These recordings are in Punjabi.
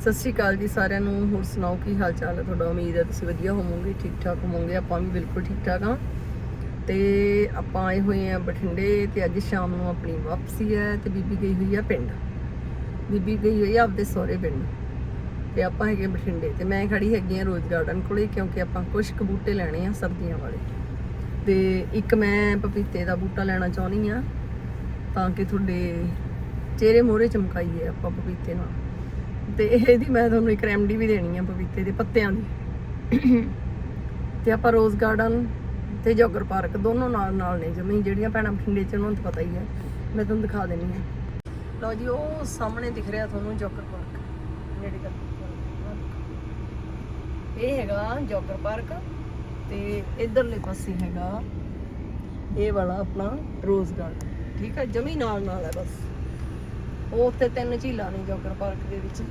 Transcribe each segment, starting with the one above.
ਸਤਿ ਸ਼੍ਰੀ ਅਕਾਲ ਜੀ ਸਾਰਿਆਂ ਨੂੰ। ਹੋਰ ਸੁਣਾਓ, ਕੀ ਹਾਲ ਚਾਲ ਹੈ? ਤੁਹਾਡਾ ਉਮੀਦ ਹੈ ਤੁਸੀਂ ਵਧੀਆ ਹੋਵੋਗੇ ਠੀਕ ਠਾਕ ਹੋਵੋਗੇ। ਆਪਾਂ ਵੀ ਬਿਲਕੁਲ ਠੀਕ ਠਾਕ ਹਾਂ। ਤੇ ਆਪਾਂ ਆਏ ਹੋਏ ਆ ਬਠਿੰਡੇ ਤੇ ਅੱਜ ਸ਼ਾਮ ਨੂੰ ਆਪਣੀ ਵਾਪਸੀ ਹੈ ਤੇ ਬੀਬੀ ਗਈ ਹੋਈ ਆ ਪਿੰਡ। ਬੀਬੀ ਗਈ ਹੋਈ ਆ ਆਪਦੇ ਸਹੁਰੇ ਪਿੰਡ। ਤੇ ਆਪਾਂ ਹੈਗੇ ਬਠਿੰਡੇ ਤੇ ਮੈਂ ਖੜੀ ਹੈਗੀ ਆ ਰੋਜ਼ ਗਾਰਡਨ ਕੋਲੇ ਕਿਉਂਕਿ ਆਪਾਂ ਕੁਝ ਕੁ ਬੂਟੇ ਲੈਣੇ ਆ ਸਰਦੀਆਂ ਵਾਲੇ। ਤੇ ਇੱਕ ਮੈਂ ਪਪੀਤੇ ਦਾ ਬੂਟਾ ਲੈਣਾ ਚਾਹੁੰਦੀ ਆ ਤਾਂ ਕਿ ਤੁਹਾਡੇ ਚਿਹਰੇ ਮੋਹਰੇ ਚਮਕਾਈਏ ਆਪਾਂ ਪਪੀਤੇ ਨਾਲ। ਤੇ ਇਹਦੀ ਮੈਂ ਤੁਹਾਨੂੰ ਇੱਕ ਰੈਮਡੀ ਵੀ ਦੇਣੀ ਆ ਪਪੀਤੇ ਦੇ ਪੱਤਿਆਂ ਦੀ। ਤੇ ਆਪਾਂ ਰੋਜ਼ ਗਾਰਡਨ ਤੇ ਜੋਗਰ ਪਾਰਕ ਦੋਨੋਂ ਨਾਲ ਨਾਲ ਨੇ ਜਮੀ, ਜਿਹੜੀਆਂ ਭੈਣਾਂ ਬਠਿੰਡੇ ਚ ਉਹਨਾਂ ਨੂੰ ਪਤਾ ਹੀ ਹੈ ਮੈਂ ਤੁਹਾਨੂੰ ਦਿਖਾ ਦੇਣੀ ਆ। ਲਓ ਜੀ, ਉਹ ਸਾਹਮਣੇ ਦਿਖ ਰਿਹਾ ਤੁਹਾਨੂੰ ਜੋਗਰ ਪਾਰਕ। ਨੇੜੇ ਕਰ ਇਹ ਹੈਗਾ ਜੋਗਰ ਪਾਰਕ ਤੇ ਇਧਰਲੇ ਪਾਸੇ ਹੈਗਾ ਇਹ ਵਾਲਾ ਆਪਣਾ ਰੋਜ਼ ਗਾਰਡਨ ਠੀਕ ਹੈ ਜਮੀ ਨਾਲ ਨਾਲ ਹੈ ਬਸ। ਉਹ ਉੱਥੇ ਤਿੰਨ ਝੀਲਾਂ ਨੇ ਜੋਗਰ ਪਾਰਕ ਦੇ ਵਿੱਚ।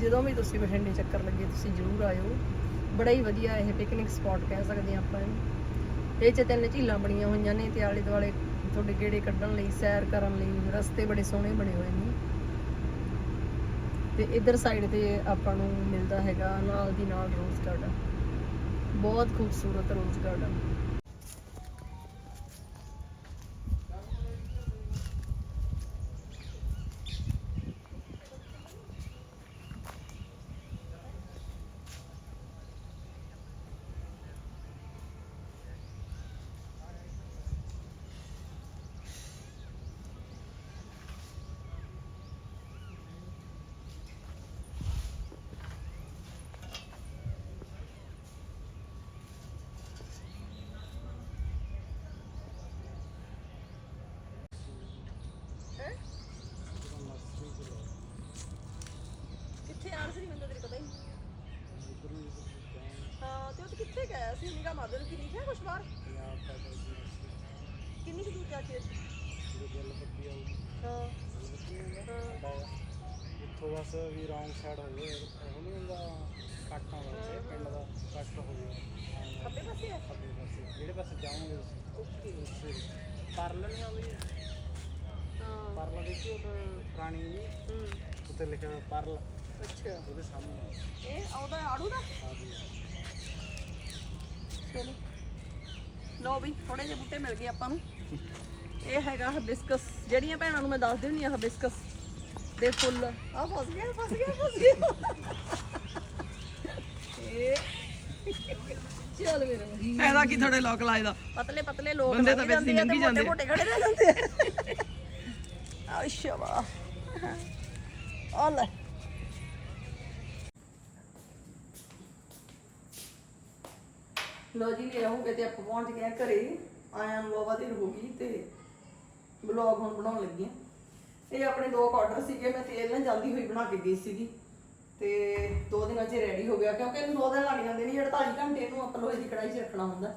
ਜਦੋਂ ਵੀ ਤੁਸੀਂ ਬਠਿੰਡੇ ਚੱਕਰ ਲੱਗੇ, ਤੁਸੀਂ ਜ਼ਰੂਰ ਆਇਓ। ਬੜਾ ਹੀ ਵਧੀਆ ਇਹ ਪਿਕਨਿਕ ਸਪੌਟ ਕਹਿ ਸਕਦੇ ਹਾਂ ਆਪਾਂ ਇਹਨੂੰ। ਇਹ ਚ ਤਿੰਨ ਝੀਲਾਂ ਬਣੀਆਂ ਹੋਈਆਂ ਨੇ ਤੇ ਆਲੇ ਦੁਆਲੇ ਤੁਹਾਡੇ ਗੇੜੇ ਕੱਢਣ ਲਈ, ਸੈਰ ਕਰਨ ਲਈ, ਰਸਤੇ ਬੜੇ ਸੋਹਣੇ ਬਣੇ ਹੋਏ ਨੇ। ਤੇ ਇਧਰ ਸਾਈਡ ਤੇ ਆਪਾਂ ਨੂੰ ਮਿਲਦਾ ਹੈਗਾ ਨਾਲ ਦੀ ਨਾਲ ਰੋਜ਼ ਗਾਰਡਨ ਬਹੁਤ ਖੂਬਸੂਰਤ ਰੋਜ਼ ਗਾਰਡਨ ਕਿੱਥੇ ਆਣ ਸੀ ਮੈਨੂੰ ਤੇਰੇ ਪਤਾ ਹੀ ਹਾਂ ਤੇ ਉਹ ਤੇ ਗਿਆ ਸੀ ਨਿਗਾ ਮਾਦਰ ਕੀ ਲਿਖਿਆ ਕੁਛ ਬਾਹਰ? ਕਿੰਨੀ ਕੁ ਦੂਰ ਜਾ ਕੇ? ਹਾਂ ਹਾਂ। ਇੱਥੋਂ ਬਸ ਵੀ ਰੌਂਗ ਸਾਈਡ ਹੋ ਗਏ। ਉਹ ਨਹੀਂ ਹੁੰਦਾ ਕੱਟਾਂ ਵਾਲੇ ਪਿੰਡ ਦਾ ਕੱਟ ਹੋ ਗਿਆ। ਖੱਬੇ ਪਾਸੇ ਹੈ? ਖੱਬੇ ਪਾਸੇ। ਜਿਹੜੇ ਪਾਸੇ ਜਾਓਗੇ ਓਕੇ। ਤੁਸੀਂ ਪਰਲ ਨਹੀਂ ਆਉਂਦੀ। ਹਾਂ। ਪਰਲ ਦੇਖੀ ਉਹ ਪੁਰਾਣੀ ਨਹੀਂ ਹੂੰ। ਉੱਤੇ ਲਿਖਿਆ ਹੋਇਆ ਪਰਲ। ਅੱਛਾ। ਉਹਦੇ ਸਾਹਮਣੇ। ਇਹ ਆਉਂਦਾ ਆੜੂ ਦਾ? ਆ ਗਈ ਚਲੋ ਲਓ ਵੀ ਥੋੜੇ ਜਿਹੇ ਬੂਟੇ ਮਿਲ ਗਏ ਆਪਾਂ ਨੂੰ। ਇਹ ਹੈਗਾ ਹਬਿਸਕਸ। ਜਿਹੜੀਆਂ ਭੈਣਾਂ ਨੂੰ ਮੈਂ ਦੱਸਦੀ ਹੁੰਦੀ ਆ ਹਬਿਸਕਸ ਦੇ ਫੁੱਲ। ਆ ਫਸ ਗਿਆ ਫਸ ਗਿਆ ਫਸ ਗਿਆ। ਇਹ ਚੱਲ ਮੇਰੇ ਮਰੀ ਐਦਾ ਕੀ ਤੁਹਾਡੇ ਲੋਕ ਲਾਇਦਾ ਪਤਲੇ ਪਤਲੇ ਲੋਕ ਬੰਦੇ ਤਾਂ ਵੈਸੇ ਹੀ ਲੰਘੀ ਜਾਂਦੇ। ਮੋਟੇ ਖੜੇ ਰਹਿ ਜਾਂਦੇ ਆ। ਅੱਛਾ ਵਾ ਆ ਲੈ। ਲੋ ਜੀ, ਲੈ ਆਉਂਗੇ ਤੇ ਆਪਾਂ ਪਹੁੰਚ ਗਏ ਆ ਘਰੇ। ਆਇਆਂ ਨੂੰ ਬਾਬਾ ਦੇਰ ਹੋ ਗਈ ਤੇ ਬਲੌਗ ਹੁਣ ਬਣਾਉਣ ਲੱਗੀ ਆ ਇਹ ਆਪਣੇ ਦੋ ਆਰਡਰ ਸੀਗੇ, ਮੈਂ ਤੇਲ ਨਾਲ ਜਲਦੀ ਹੋਈ ਬਣਾ ਕੇ ਗਈ ਸੀਗੀ। ਤੇ ਦੋ ਦਿਨਾਂ 'ਚ ਰੈਡੀ ਹੋ ਗਿਆ, ਕਿਉਂਕਿ ਇਹਨੂੰ ਦੋ ਦਿਨ ਲੱਗ ਜਾਂਦੇ ਨੇ 48 ਘੰਟੇ ਇਹਨੂੰ ਆਪਾਂ ਲੋਹੇ ਦੀ ਕੜਾਈ 'ਚ ਰੱਖਣਾ ਹੁੰਦਾ।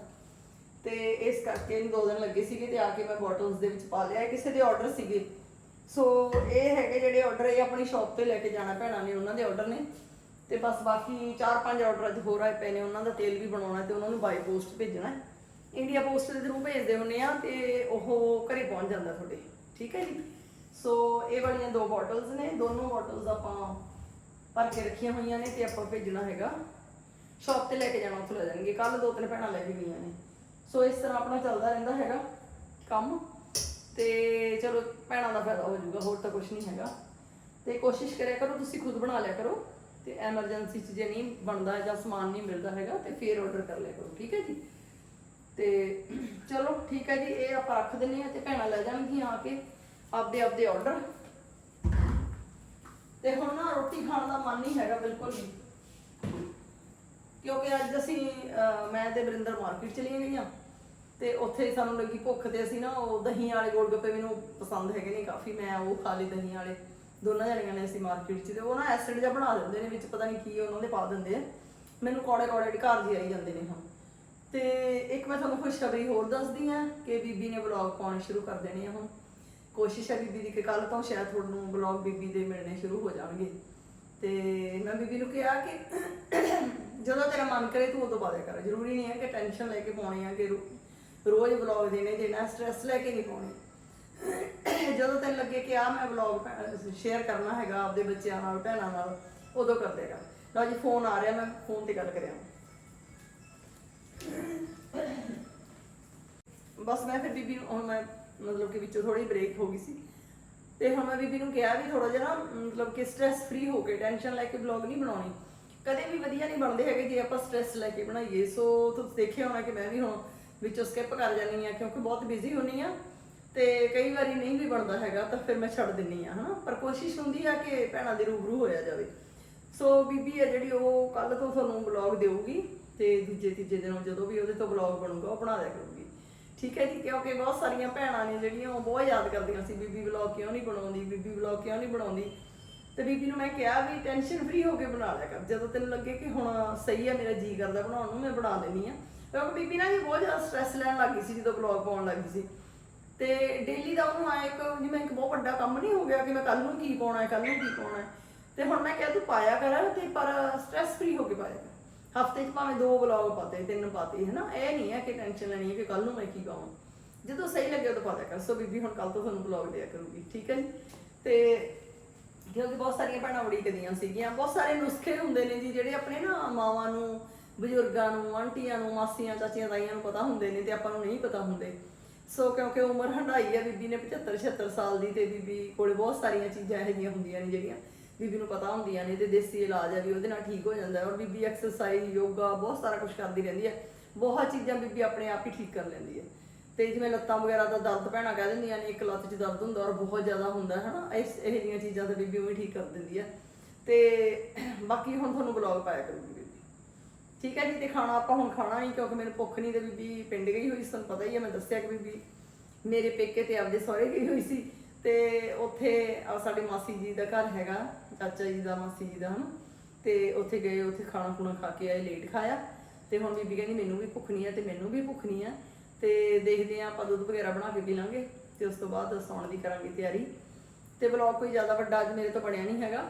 ਤੇ ਇਸ ਕਰਕੇ ਇਹਨੂੰ ਦੋ ਦਿਨ ਲੱਗੇ ਸੀਗੇ ਤੇ ਆ ਕੇ ਮੈਂ ਬੋਟਲਸ ਦੇ ਵਿੱਚ ਪਾ ਲਿਆ। ਕਿਸੇ ਦੇ ਆਰਡਰ ਸੀਗੇ। ਸੋ ਇਹ ਹੈਗੇ ਜਿਹੜੇ ਆਰਡਰ ਇਹ ਆਪਣੀ ਸ਼ਾਪ ਤੇ ਲੈ ਕੇ ਜਾਣਾ ਭੈਣਾਂ ਨੇ, ਉਹਨਾਂ ਦੇ ਆਰਡਰ ਨੇ। ਤੇ ਬਸ ਬਾਕੀ 4-5 ਆਰਡਰ ਅੱਜ ਹੋਰ ਆਏ ਪਏ ਨੇ, ਉਹਨਾਂ ਦਾ ਤੇਲ ਵੀ ਬਣਾਉਣਾ ਤੇ ਉਹਨਾਂ ਨੂੰ ਬਾਈ ਪੋਸਟ ਭੇਜਣਾ ਹੈ। ਇੰਡੀਆ ਪੋਸਟ ਦੇ ਥਰੂ ਭੇਜਦੇ ਹੁੰਨੇ ਆ ਤੇ ਉਹ ਘਰੇ ਪਹੁੰਚ ਜਾਂਦਾ ਤੁਹਾਡੇ, ਠੀਕ ਹੈ ਜੀ? ਸੋ ਇਹ ਵਾਲੀਆਂ ਦੋ ਬੋਟਲਸ ਨੇ, ਦੋਨੋਂ ਬੋਟਲਸ ਆਪਾਂ ਭਰ ਕੇ ਰੱਖੀਆਂ ਹੋਈਆਂ ਨੇ ਤੇ ਆਪਾਂ ਭੇਜਣਾ ਹੈਗਾ। ਸ਼ਾਪ ਤੇ ਲੈ ਕੇ ਜਾਣਾ, ਉੱਥੇ ਲੈ ਜਾਣਗੇ। ਕੱਲ ਦੋ ਤਿੰਨ ਭੈਣਾਂ ਲੈ ਕੇ ਗਈਆਂ ਨੇ। ਸੋ ਇਸ ਤਰ੍ਹਾਂ ਆਪਣਾ ਚੱਲਦਾ ਰਹਿੰਦਾ ਹੈਗਾ ਕੰਮ। ਤੇ ਚਲੋ, ਭੈਣਾਂ ਦਾ ਫਾਇਦਾ ਹੋ ਜਾਊਗਾ, ਹੋਰ ਤਾਂ ਕੁਝ ਨਹੀਂ ਹੈਗਾ। ਤੇ ਕੋਸ਼ਿਸ਼ ਕਰਿਆ ਕਰੋ, ਤੁਸੀਂ ਖੁਦ ਬਣਾ ਲਿਆ ਕਰੋ। ਤੇ ਐਮਰਜੈਂਸੀ 'ਚ ਜੇ ਨਹੀਂ ਬਣਦਾ ਜਾਂ ਸਮਾਨ ਨਹੀਂ ਮਿਲਦਾ ਹੈਗਾ ਤੇ ਫੇਰ ਆਰਡਰ ਕਰ ਲਿਆ ਕਰੋ, ਠੀਕ ਹੈ ਜੀ? ਤੇ ਚਲੋ, ਠੀਕ ਹੈ ਜੀ, ਇਹ ਆਪਾਂ ਰੱਖ ਦਿੰਨੇ ਆ ਤੇ ਭੈਣਾਂ ਲੈ ਜਾਣਗੀਆਂ ਆ ਕੇ ਆਪਦੇ ਆਪਦੇ ਆਰਡਰ ਤੇ ਹੁਣ ਨਾ ਰੋਟੀ ਖਾਣ ਦਾ ਮਨ ਨਹੀਂ ਹੈਗਾ ਬਿਲਕੁਲ ਵੀ। ਕਿਉਂਕਿ ਅੱਜ ਅਸੀਂ ਮੈਂ ਤੇ ਬਰਿੰਦਰ ਮਾਰਕੀਟ ਚਲੀਆਂ ਗਈਆਂ। ਤੇ ਉੱਥੇ ਸਾਨੂੰ ਲੱਗੀ ਭੁੱਖ ਤੇ ਅਸੀਂ ਨਾ ਉਹ ਦਹੀਂ ਵਾਲੇ ਗੋਲ ਗੱਪੇ ਮੈਨੂੰ ਪਸੰਦ ਹੈਗੇ ਨੇ ਕਾਫੀ, ਮੈਂ ਉਹ ਖਾ ਲਈ ਦਹੀਂ ਵਾਲੇ। ਦੋਨਾਂ ਜਣੀਆਂ ਨੇ ਅਸੀਂ ਮਾਰਕੀਟ 'ਚ ਤੇ ਉਹ ਨਾ ਐਸਿਡ ਜਿਹਾ ਬਣਾ ਦਿੰਦੇ ਨੇ ਵਿੱਚ, ਪਤਾ ਨਹੀਂ ਕੀ ਉਹਨਾਂ ਦੇ ਪਾ ਦਿੰਦੇ ਆ। ਮੈਨੂੰ ਕੌੜੇ ਕੌੜੇ ਢਕਾਰ ਜੀ ਆਈ ਜਾਂਦੇ ਨੇ ਹੁਣ ਤੇ ਇੱਕ ਮੈਂ ਤੁਹਾਨੂੰ ਖੁਸ਼ਖਬਰੀ ਹੋਰ ਦੱਸਦੀ ਆ ਕਿ ਬੀਬੀ ਨੇ ਵਲੌਗ ਪਾਉਣੇ ਸ਼ੁਰੂ ਕਰ ਦੇਣੇ ਆ ਹੁਣ। ਕੋਸ਼ਿਸ਼ ਹੈ ਬੀਬੀ ਦੀ ਕਿ ਕੱਲ ਤੋਂ ਸ਼ਾਇਦ ਤੁਹਾਨੂੰ ਵਲੌਗ ਬੀਬੀ ਦੇ ਮਿਲਣੇ ਸ਼ੁਰੂ ਹੋ ਜਾਣਗੇ। ਤੇ ਮੈਂ ਬੀਬੀ ਨੂੰ ਕਿਹਾ ਕਿ ਜਦੋਂ ਤੇਰਾ ਮਨ ਕਰੇ ਤੂੰ ਉਦੋਂ ਪਾ ਦਿਆ ਕਰ। ਜ਼ਰੂਰੀ ਨਹੀਂ ਹੈ ਕਿ ਟੈਨਸ਼ਨ ਲੈ ਕੇ ਪਾਉਣੇ ਆ ਕਿ ਰੋਜ਼ ਵਲੌਗ ਦੇਣੇ, ਦੇਣਾ ਸਟ੍ਰੈਸ ਲੈ ਕੇ ਨਹੀਂ ਪਾਉਣੇ। ਜਦੋਂ ਤੈਨੂੰ ਲੱਗੇ ਕਿ ਆ ਮੈਂ ਵਲੌਗ ਸ਼ੇਅਰ ਕਰਨਾ ਹੈਗਾ ਆਪਦੇ ਬੱਚਿਆਂ ਨਾਲ, ਭੈਣਾਂ ਨਾਲ, ਉਦੋਂ ਕਰ ਦੇਗਾ ਲਓ ਜੀ ਫੋਨ ਆ ਰਿਹਾ ਮੈਂ ਫੋਨ ਤੇ ਗੱਲ ਕਰਿਆ। ਬਸ ਮੈਂ ਫਿਰ ਬੀਬੀ ਨੂੰ, ਹੁਣ ਮੈਂ ਮਤਲਬ ਕਿ ਵਿੱਚੋਂ ਥੋੜੀ ਬ੍ਰੇਕ ਹੋ ਗਈ ਸੀ। ਤੇ ਹੁਣ ਮੈਂ ਬੀਬੀ ਨੂੰ ਕਿਹਾ ਵੀ ਥੋੜਾ ਜਿਹਾ ਨਾ, ਮਤਲਬ ਕਿ ਸਟ੍ਰੈਸ ਫ੍ਰੀ ਹੋ ਕੇ ਟੈਨਸ਼ਨ ਲੈ ਕੇ ਵਲੌਗ ਨਹੀਂ ਬਣਾਉਣੀ। ਕਦੇ ਵੀ ਵਧੀਆ ਨਹੀਂ ਬਣਦੇ ਹੈਗੇ ਜੇ ਆਪਾਂ ਸਟ੍ਰੈਸ ਲੈ ਕੇ ਬਣਾਈਏ। ਸੋ ਤੁਸੀਂ ਦੇਖਿਆ ਹੋਣਾ ਕਿ ਮੈਂ ਵੀ ਹੁਣ ਵਿੱਚੋਂ ਸਕਿਪ ਕਰ ਜਾਂਦੀ ਆ ਕਿਉਂਕਿ ਬਹੁਤ ਬਿਜ਼ੀ ਹੁੰਨੀ ਆ ਤੇ ਕਈ ਵਾਰੀ ਨਹੀਂ ਵੀ ਬਣਦਾ ਹੈਗਾ ਤਾਂ ਫਿਰ ਮੈਂ ਛੱਡ ਦਿੰਨੀ ਆ, ਹਨਾ? ਪਰ ਕੋਸ਼ਿਸ਼ ਹੁੰਦੀ ਆ ਕਿ ਭੈਣਾਂ ਦੇ ਰੂਬਰੂ ਹੋਇਆ ਜਾਵੇ। ਸੋ ਬੀਬੀ ਆ ਜਿਹੜੀ ਉਹ ਕੱਲ ਤੋਂ ਤੁਹਾਨੂੰ ਵਲੌਗ ਦੇਊਗੀ ਤੇ ਦੂਜੇ ਤੀਜੇ ਦਿਨ ਜਦੋਂ ਵੀ ਉਹਦੇ ਤੋਂ ਵਲੌਗ ਬਣੂਗਾ, ਉਹ ਬਣਾ ਦਿਆ ਕਰੂਗੀ। ਠੀਕ ਹੈ ਜੀ? ਕਿਉਂਕਿ ਬਹੁਤ ਸਾਰੀਆਂ ਭੈਣਾਂ ਨੇ ਜਿਹੜੀਆਂ ਉਹ ਬਹੁਤ ਯਾਦ ਕਰਦੀਆਂ ਸੀ, ਬੀਬੀ ਵਲੌਗ ਕਿਉਂ ਨਹੀਂ ਬਣਾਉਂਦੀ, ਬੀਬੀ ਵਲੌਗ ਕਿਉਂ ਨਹੀਂ ਬਣਾਉਂਦੀ? ਤੇ ਬੀਬੀ ਨੂੰ ਮੈਂ ਕਿਹਾ ਵੀ ਟੈਨਸ਼ਨ ਫ੍ਰੀ ਹੋ ਕੇ ਬਣਾ ਲਿਆ ਕਰ। ਜਦੋਂ ਤੈਨੂੰ ਲੱਗੇ ਕਿ ਹੁਣ ਸਹੀ ਹੈ ਮੇਰਾ ਜੀ ਕਰਦਾ ਬਣਾਉਣ ਨੂੰ, ਮੈਂ ਬਣਾ ਦਿੰਨੀ ਆ। ਕਿਉਂਕਿ ਬੀਬੀ ਨਾ ਜੀ ਬਹੁਤ ਜ਼ਿਆਦਾ ਸਟ੍ਰੈਸ ਲੈਣ ਲੱਗੀ ਸੀ ਜਦੋਂ ਵਲੌਗ ਪਾਉਣ ਲੱਗੀ ਸੀ। ਤੇ ਡੇਲੀ ਦਾ ਉਹਨੂੰ ਆਇਆ ਇੱਕ ਜਿਵੇਂ ਇੱਕ ਬਹੁਤ ਵੱਡਾ ਕੰਮ ਨਹੀਂ ਹੋ ਗਿਆ ਕਿ ਮੈਂ ਕੱਲ ਨੂੰ ਕੀ ਪਾਉਣਾ ਹੈ ਕੱਲ ਨੂੰ ਕੀ ਪਾਉਣਾ ਹੈ। ਤੇ ਹੁਣ ਮੈਂ ਕਿਹਾ ਤੂੰ ਪਾਇਆ ਕਰ, ਤੇ ਪਰ ਸਟ੍ਰੈਸ ਫ੍ਰੀ ਹੋ ਕੇ ਪਾਇਆ ਕਰ। ਹਫ਼ਤੇ 'ਚ ਭਾਵੇਂ ਦੋ ਵਲੌਗ ਪਾਤੇ, ਤਿੰਨ ਪਾਤੇ, ਹਨਾ? ਇਹ ਨਹੀਂ ਹੈ ਕਿ ਟੈਨਸ਼ਨ ਲੈਣੀ ਹੈ ਕਿ ਕੱਲ ਨੂੰ ਮੈਂ ਕੀ ਪਾਵਾਂ। ਜਦੋਂ ਸਹੀ ਲੱਗੇ ਉਦੋਂ ਪਾ ਕਰ। ਸੋ ਬੀਬੀ ਹੁਣ ਕੱਲ ਤੋਂ ਤੁਹਾਨੂੰ ਵਲੌਗ ਦਿਆ ਕਰੂਗੀ, ਠੀਕ ਹੈ ਜੀ? ਤੇ ਕਿਉਂਕਿ ਬਹੁਤ ਸਾਰੀਆਂ ਭੈਣਾਂ ਉਡੀਕਦੀਆਂ ਸੀਗੀਆਂ। ਬਹੁਤ ਸਾਰੇ ਨੁਸਖੇ ਹੁੰਦੇ ਨੇ ਜੀ, ਜਿਹੜੇ ਆਪਣੇ ਨਾ ਮਾਵਾਂ ਨੂੰ, ਬਜ਼ੁਰਗਾਂ ਨੂੰ, ਆਂਟੀਆਂ ਨੂੰ, ਮਾਸੀਆਂ, ਚਾਚੀਆਂ, ਤਾਈਆਂ ਨੂੰ ਪਤਾ ਹੁੰਦੇ ਨੇ ਤੇ ਆਪਾਂ ਨੂੰ ਨਹੀਂ ਪਤਾ ਹੁੰਦੇ। ਸੋ ਕਿਉਂਕਿ ਉਮਰ ਹੰਡਾਈ ਹੈ ਬੀਬੀ ਨੇ 75 76 ਸਾਲ ਦੀ ਤੇ ਬੀਬੀ ਕੋਲੇ ਬਹੁਤ ਸਾਰੀਆਂ ਚੀਜ਼ਾਂ ਇਹੋ ਜਿਹੀਆਂ ਹੁੰਦੀਆਂ ਨੇ ਜਿਹੜੀਆਂ ਬੀਬੀ ਨੂੰ ਪਤਾ ਹੁੰਦੀਆਂ ਨੇ ਤੇ ਦੇਸੀ ਇਲਾਜ ਹੈ ਵੀ ਉਹਦੇ ਨਾਲ ਠੀਕ ਹੋ ਜਾਂਦਾ ਔਰ ਬੀਬੀ ਐਕਸਰਸਾਈਜ਼ ਯੋਗਾ ਬਹੁਤ ਸਾਰਾ ਕੁਝ ਕਰਦੀ ਰਹਿੰਦੀ ਹੈ ਬਹੁਤ ਚੀਜ਼ਾਂ ਬੀਬੀ ਆਪਣੇ ਆਪ ਹੀ ਠੀਕ ਕਰ ਲੈਂਦੀ ਹੈ ਤੇ ਜਿਵੇਂ ਲੱਤਾਂ ਵਗੈਰਾ ਦਾ ਦਰਦ ਭੈਣਾਂ ਕਹਿ ਦਿੰਦੀਆਂ ਨੇ ਇੱਕ ਲੱਤ 'ਚ ਦਰਦ ਹੁੰਦਾ ਔਰ ਬਹੁਤ ਜ਼ਿਆਦਾ ਹੁੰਦਾ, ਹਨਾ? ਇਸ ਇਹ ਜਿਹੀਆਂ ਚੀਜ਼ਾਂ ਤੇ ਬੀਬੀ ਉਵੇਂ ਠੀਕ ਕਰ ਦਿੰਦੀ ਹੈ ਤੇ ਬਾਕੀ ਹੁਣ ਤੁਹਾਨੂੰ ਬਲੌਗ ਪਾਇਆ ਕਰੂਗੀ। ਬੀਬੀ ਠੀਕ ਹੈ ਜੀ, ਤੇ ਖਾਣਾ ਆਪਾਂ ਹੁਣ ਖਾਣਾ ਨਹੀਂ, ਕਿਉਂਕਿ ਮੈਨੂੰ ਭੁੱਖ ਨਹੀਂ ਤੇ ਬੀਬੀ ਪਿੰਡ ਗਈ ਹੋਈ ਸੀ, ਤੁਹਾਨੂੰ ਪਤਾ ਹੀ ਹੈ, ਮੈਂ ਦੱਸਿਆ ਕਿ ਬੀਬੀ ਮੇਰੇ ਪੇਕੇ ਤੇ ਆਪਦੇ ਸਹੁਰੇ ਗਈ ਹੋਈ ਸੀ ਤੇ ਉੱਥੇ ਸਾਡੇ ਮਾਸੀ ਜੀ ਦਾ ਘਰ ਹੈਗਾ, ਚਾਚਾ ਜੀ ਦਾ, ਮਾਸੀ ਜੀ ਦਾ, ਹਨ? ਤੇ ਉੱਥੇ ਗਏ, ਉੱਥੇ ਖਾਣਾ ਖੁਣਾ ਖਾ ਕੇ ਆਏ, ਲੇਟ ਖਾਇਆ। ਤੇ ਹੁਣ ਬੀਬੀ ਕਹਿੰਦੀ, ਮੈਨੂੰ ਵੀ ਭੁੱਖ ਨਹੀਂ ਹੈ ਤੇ ਮੈਨੂੰ ਵੀ ਭੁੱਖ ਨਹੀਂ ਹੈ। ਤੇ ਦੇਖਦੇ ਆ ਆਪਾਂ ਦੁੱਧ ਵਗੈਰਾ ਬਣਾ ਕੇ ਪੀ ਲਾਂਗੇ ਤੇ ਉਸ ਤੋਂ ਬਾਅਦ ਸੌਣ ਦੀ ਕਰਾਂਗੇ ਤਿਆਰੀ। ਤੇ ਵਲੌਗ ਕੋਈ ਜ਼ਿਆਦਾ ਵੱਡਾ ਅੱਜ ਮੇਰੇ ਤੋਂ ਬਣਿਆ ਨਹੀਂ ਹੈਗਾ,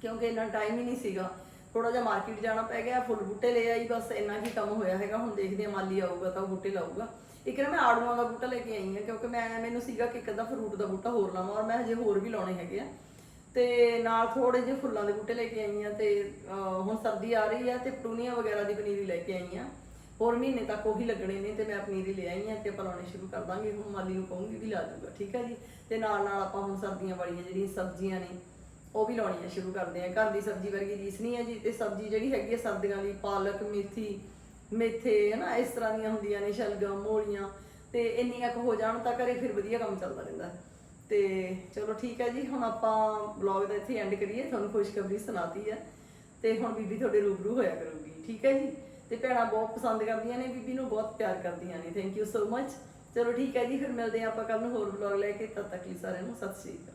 ਕਿਉਂਕਿ ਇੰਨਾ ਟਾਈਮ ਹੀ ਨਹੀਂ ਸੀਗਾ। ਥੋੜਾ ਜਿਹਾ ਮਾਰਕੀਟ ਜਾਣਾ ਪੈ ਗਿਆ, ਫੁੱਲ ਬੂਟੇ ਲੈ ਆਈ, ਬਸ ਇੰਨਾ ਹੀ ਕੰਮ ਹੋਇਆ ਹੈਗਾ। ਹੁਣ ਦੇਖਦੇ ਆ ਮਾਲੀ ਆਊਗਾ ਤਾਂ ਉਹ ਬੂਟੇ ਲਾਊਗਾ। ਇੱਕ ਨਾ ਮੈਂ ਆੜੂਆਂ ਦਾ ਬੂਟਾ ਲੈ ਕੇ ਆਈ ਹਾਂ, ਕਿਉਂਕਿ ਮੈਂ, ਮੈਨੂੰ ਸੀਗਾ ਕਿ ਇੱਕ ਅੱਧਾ ਫਰੂਟ ਦਾ ਬੂਟਾ ਹੋਰ ਲਾਵਾਂ, ਔਰ ਮੈਂ ਹਜੇ ਹੋਰ ਵੀ ਲਾਉਣੇ ਹੈਗੇ ਆ। ਤੇ ਨਾਲ ਥੋੜੇ ਜਿਹੇ ਫੁੱਲਾਂ ਦੇ ਬੂਟੇ ਲੈ ਕੇ ਆਈ ਹਾਂ ਤੇ ਹੁਣ ਸਰਦੀ ਆ ਰਹੀ ਆ ਤੇ ਪਟੂਨੀਆਂ ਵਗੈਰਾ ਦੀ ਪਨੀਰੀ ਲੈ ਕੇ ਆਈ ਆ ਹੋਰ ਮਹੀਨੇ ਤੱਕ ਉਹੀ ਲੱਗਣੇ ਨੇ ਤੇ ਮੈਂ ਪਨੀਰੀ ਲੈ ਆਈ ਆ ਤੇ ਆਪਾਂ ਲਾਉਣੇ ਸ਼ੁਰੂ ਕਰ ਦਾਂਗੇ। ਹੁਣ ਮਾਲੀ ਨੂੰ ਕਹੂੰਗੀ ਵੀ ਲਾ ਦੂਗਾ ਠੀਕ ਆ ਜੀ? ਤੇ ਨਾਲ ਨਾਲ ਆਪਾਂ ਹੁਣ ਸਰਦੀਆਂ ਵਾਲੀਆਂ ਜਿਹੜੀਆਂ ਸਬਜ਼ੀਆਂ ਨੇ ਉਹ ਵੀ ਲਾਉਣੀਆਂ ਸ਼ੁਰੂ ਕਰਦੇ ਆ। ਘਰ ਦੀ ਸਬਜ਼ੀ ਵਰਗੀ ਰੀਸ ਨਹੀਂ ਹੈ ਜੀ। ਤੇ ਸਬਜ਼ੀ ਜਿਹੜੀ ਹੈਗੀ ਹੈ ਸਰਦੀਆਂ ਦੀ ਪਾਲਕ, ਮੇਥੀ, ਮੇਥੇ, ਹਨਾ, ਇਸ ਤਰ੍ਹਾਂ ਦੀਆਂ ਹੁੰਦੀਆਂ ਨੇ, ਸ਼ਲਗਮ ਮੂਲੀਆਂ ਤੇ ਇੰਨੀਆਂ ਕੁ ਹੋ ਜਾਣ ਤਾਂ ਘਰੇ ਫਿਰ ਵਧੀਆ ਕੰਮ ਚੱਲਦਾ ਰਹਿੰਦਾ। ਤੇ ਚਲੋ ਠੀਕ ਹੈ ਜੀ, ਹੁਣ ਆਪਾਂ ਵਲੌਗ ਦਾ ਇੱਥੇ ਐਂਡ ਕਰੀਏ। ਤੁਹਾਨੂੰ ਖੁਸ਼ਖਬਰੀ ਸੁਣਾਤੀ ਹੈ। ਤੇ ਹੁਣ ਬੀਬੀ ਤੁਹਾਡੇ ਰੂਬਰੂ ਹੋਇਆ ਕਰੂਗੀ। ਠੀਕ ਹੈ ਜੀ? ਤੇ ਭੈਣਾਂ ਬਹੁਤ ਪਸੰਦ ਕਰਦੀਆਂ ਨੇ, ਬੀਬੀ ਨੂੰ ਬਹੁਤ ਪਿਆਰ ਕਰਦੀਆਂ ਨੇ। ਥੈਂਕ ਯੂ ਸੋ ਮਚ ਚਲੋ ਠੀਕ ਹੈ ਜੀ, ਫਿਰ ਮਿਲਦੇ ਹਾਂ ਆਪਾਂ ਕੱਲ ਨੂੰ ਹੋਰ ਵਲੌਗ ਲੈ ਕੇ। ਤਦ ਤੱਕ ਲਈ ਸਾਰਿਆਂ ਨੂੰ ਸਤਿ ਸ਼੍ਰੀ ਅਕਾਲ।